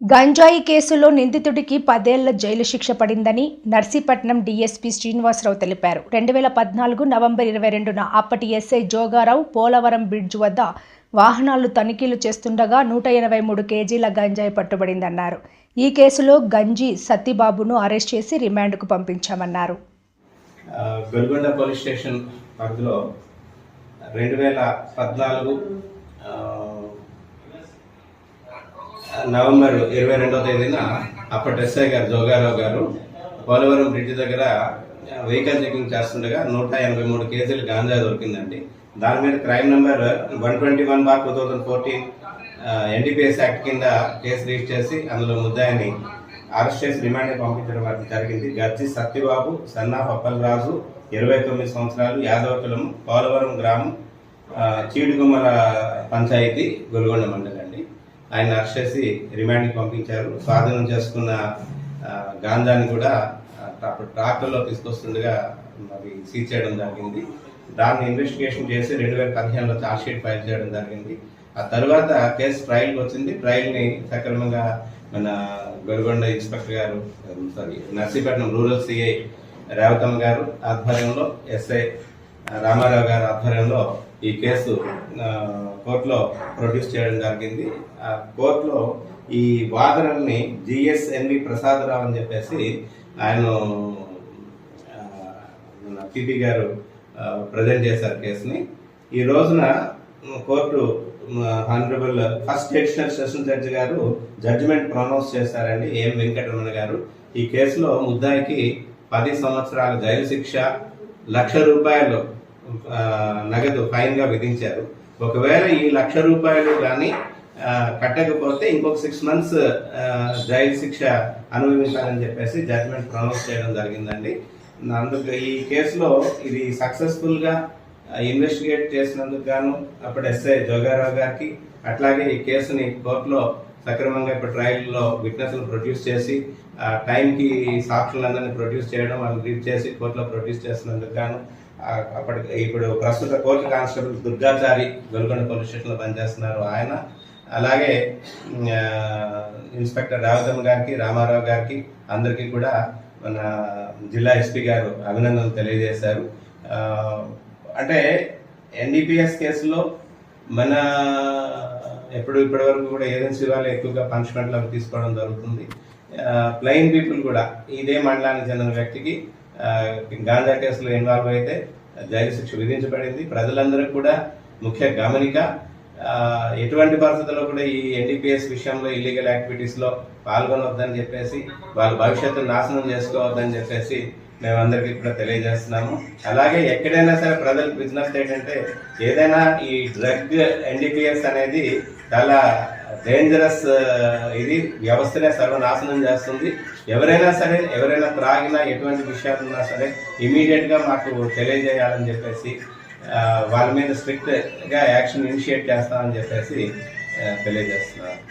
గంజాయి కేసులో నిందితుడికి పదేళ్ళ జైలు శిక్ష పడిందని నర్సీపట్నం డీఎస్పీ శ్రీనివాసరావు తెలిపారు. రెండు వేల పద్నాలుగు నవంబర్ ఇరవై రెండున అప్పటి ఎస్ఐ జోగారావు పోలవరం బ్రిడ్జ్ వద్ద వాహనాలు తనిఖీలు చేస్తుండగా నూట ఎనభై మూడు కేజీల గంజాయి పట్టుబడిందన్నారు. ఈ కేసులో గంజి సత్తిబాబును అరెస్ట్ చేసి రిమాండ్కు పంపించామన్నారు. పోలీస్ స్టేషన్ పరిధిలో రెండు వేల పద్నాలుగు నవంబర్ ఇరవై రెండవ తేదీన అప్పటి ఎస్ఐ గారు జోగారావు గారు పోలవరం బ్రిడ్జ్ దగ్గర వెహికల్ చెకింగ్ చేస్తుండగా నూట ఎనభై మూడు కేజీలు గాంజా దొరికిందండి. దాని మీద crime number one twenty one bar two thousand fourteen NDPS act కింద కేసు రిజిస్టర్ చేసి అందులో ముద్దాయిని అరెస్ట్ చేసి రిమాండ్ పంపించడం జరిగింది. గర్జి సత్యబాబు సన్నాఫ్ అప్పలరాజు ఇరవై తొమ్మిది సంవత్సరాలు యాదవకులం పోలవరం గ్రామం చీడుగుమల పంచాయతీ గొలుగొండ మండలం. ఆయన అరెస్ట్ చేసి రిమాండ్కి పంపించారు. స్వాధీనం చేసుకున్న గాంజాని కూడా ట్రాక్టర్లో తీసుకొస్తుండగా మరి సీజ్ చేయడం జరిగింది. దాన్ని ఇన్వెస్టిగేషన్ చేసి రెండు వేల పదిహేనులో ఛార్జ్షీట్ ఫైల్ చేయడం జరిగింది. ఆ తర్వాత కేసు ట్రయల్కి వచ్చింది. ట్రయల్ని సక్రమంగా మన గొల్గొండ ఇన్స్పెక్టర్ గారు sorry Narsipatnam rural CI Revathamma గారు ఆధ్వర్యంలో ఎస్ఐ రామారావు గారు ఆధ్వర్యంలో ఈ కేసు కోర్టులో ప్రొడ్యూస్ చేయడం జరిగింది. ఆ కోర్టులో ఈ వాదనల్ని జిఎస్ఎన్వి ప్రసాదరావు అని చెప్పేసి ఆయన పిపి గారు ప్రజెంట్ చేశారు కేసుని. ఈ రోజున court honourable first additional session judge గారు జడ్జిమెంట్ ప్రొనౌన్స్ చేశారండి. ఏం వెంకటరమణ గారు. ఈ కేసులో ముద్దాయికి పది సంవత్సరాల జైలు శిక్ష లక్ష రూపాయలు నగదు ఫైన్గా విధించారు. ఒకవేళ ఈ లక్ష రూపాయలు కానీ కట్టకపోతే ఇంకొక సిక్స్ మంత్స్ జైలు శిక్ష అనుభవించాలని చెప్పేసి జడ్జిమెంట్ ప్రొనౌన్స్ చేయడం జరిగిందండి. అందుకు ఈ కేసులో ఇది సక్సెస్ఫుల్గా ఇన్వెస్టిగేట్ చేసినందుకు గాను అప్పుడు ఎస్ఐ జోగారావు గారికి అట్లాగే ఈ కేసుని కోర్టులో సక్రమంగా ఇప్పుడు ట్రయల్లో విట్నెస్లు ప్రొడ్యూస్ చేసి టైంకి సాక్షులందరినీ ప్రొడ్యూస్ చేయడం వాళ్ళు రీడ్ చేసి కోర్టులో ప్రొడ్యూస్ చేసినందుకు గాను అప్పటి ఇప్పుడు ప్రస్తుత court constable Durgachari Golgonda police స్టేషన్లో పనిచేస్తున్నారు ఆయన. అలాగే ఇన్స్పెక్టర్ రావతమ్మ గారికి రామారావు గారికి అందరికీ కూడా మన జిల్లా ఎస్పీ గారు అభినందనలు తెలియజేశారు. అంటే ఎన్డీపీఎస్ కేసులో మన ఎప్పుడు ఇప్పటి వరకు కూడా ఏజెన్సీ వాళ్ళు ఎక్కువగా పనిష్మెంట్లు తీసుకోవడం జరుగుతుంది. ప్లెయిన్ పీపుల్ కూడా ఇదే మండలానికి చెందిన వ్యక్తికి గాంజా కేసులో ఇన్వాల్వ్ అయితే జైలు శిక్ష విధించబడింది. ప్రజలందరూ కూడా ముఖ్య గమనిక. ఎటువంటి పరిస్థితుల్లో కూడా ఈ ఎన్డీపీఎస్ విషయంలో ఇల్లీగల్ యాక్టివిటీస్లో పాల్గొనవద్దని చెప్పేసి వాళ్ళ భవిష్యత్తును నాశనం చేసుకోవద్దని చెప్పేసి మేమందరికీ కూడా తెలియజేస్తున్నాము. అలాగే ఎక్కడైనా సరే ప్రజల బిజినెస్ ఏంటంటే ఏదైనా ఈ డ్రగ్ ఎన్డీపీఎస్ అనేది చాలా డేంజరస్ ఇది వ్యవస్థనే సర్వనాశనం చేస్తుంది. ఎవరైనా సరే ఎవరైనా త్రాగినా ఎటువంటి విషయాలు ఉన్నా సరే ఇమీడియట్గా మాకు తెలియజేయాలని చెప్పేసి వాళ్ళ మీద స్ట్రిక్ట్గా యాక్షన్ ఇనిషియేట్ చేస్తామని చెప్పేసి తెలియజేస్తున్నారు.